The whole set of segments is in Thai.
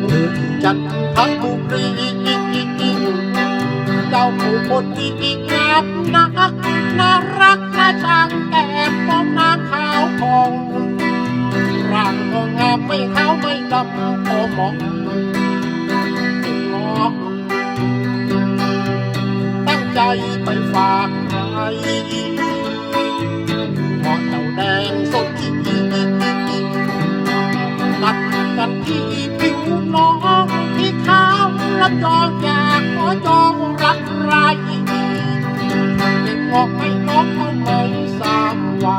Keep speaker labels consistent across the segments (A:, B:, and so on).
A: บุกจันทบุรีเจ้าผู้คนที่งามนักน่ารักน่าชังแก้มมองนางขาวทองร่างก็งามไม่ขาวไม่ดำพอมาะเหมาะตั้งใจไปฝากใคร รับจองอยากขอจองรักใครเด็กงอกไม่น้องเขาไม่สามวั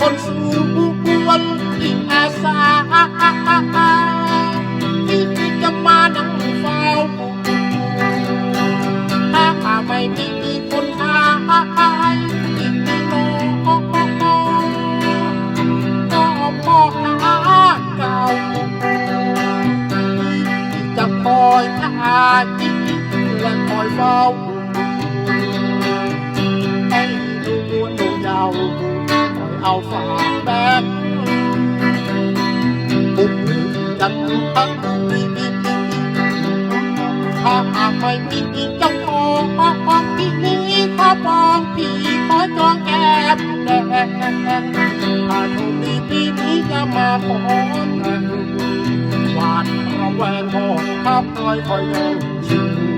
A: คนสู้ควรที่อาสาที่จะมานั่งเฝ้าถ้าไม่มีคนขายที่น้องก็พ่อค้าเก่าจะคอยขายและคอยเฝ้า เอาฝากแบกบุกจันทักดีถ้าหากไม่มีเจ้าของที่นี้ขอบอกพี่ขอจองแก้มแดงถ้าโชคดีปีนี้จะมาขอแต่งหวาดระแวงพ่อขับคอยคอยแย่งชิง